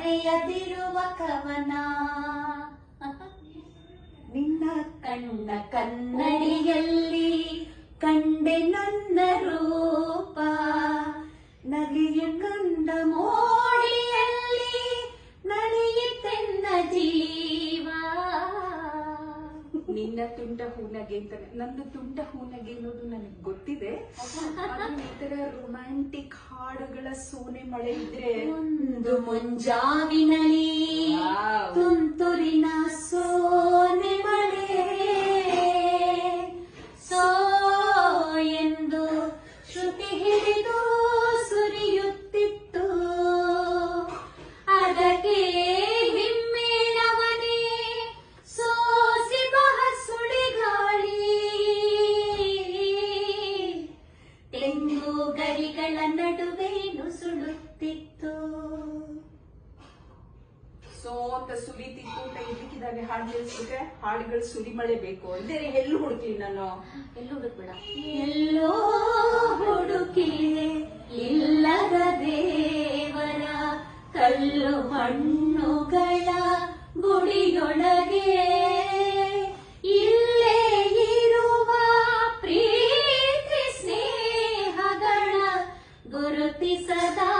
ಬರೆಯದಿರುವ ಕವನ. ನಿನ್ನ ಕಣ್ಣ ಕನ್ನಡಿಯಲ್ಲಿ ಕಂಡೆ ನನ್ನ ರೂಪ. ನಗೆಯ ಕಂದ ಮೋಡಿಯಲ್ಲಿ ನಿನ್ನ ತುಂಟ ಹೂನಗೆ ಅಂತ ನಂದು ತುಂಟ ಹೂನಗೆ ಅನ್ನೋದು ನನಗೆ ಗೊತ್ತಿದೆ. ಈ ತರ ರೊಮ್ಯಾಂಟಿಕ್ ಹಾಡುಗಳ ಸೋನೆ ಮಳೆ ಇದ್ರೆ ಒಂದು ಮುಂಜಾವಿನಲ್ಲಿ. ತುಂತುರಿನ ಸೋನೆ ಮಳೆ. ಸೋ ಎಂದು ಶ್ರುತಿ ಹಿಡಿದು ಅಂತ ಸುಲಿತಿತ್ತು ಅಂತ ಇದಕ್ಕಿದ್ದಾಗೆ ಹಾಡು ನಿಲ್ಸಿದ್ರೆ ಹಾಡುಗಳು ಸುರಿ ಮಳೆ ಬೇಕು. ಅಂದ್ರೆ ಎಲ್ಲಿ ಹುಡುಕ್ಲಿ ನಾನು. ಎಲ್ಲಿ ಹುಡುಕ್ಬೇಡ. ಎಲ್ಲೋ ಹುಡುಕಿ ಇಲ್ಲದ ದೇವರ ಕಲ್ಲು ಮಣ್ಣುಗಳ ಗುಡಿಯೊಳಗೆ. ಇಲ್ಲೇ ಪ್ರೀತಿ ಸ್ನೇಹಗಳ ಗುರುತಿಸದಾದೆನು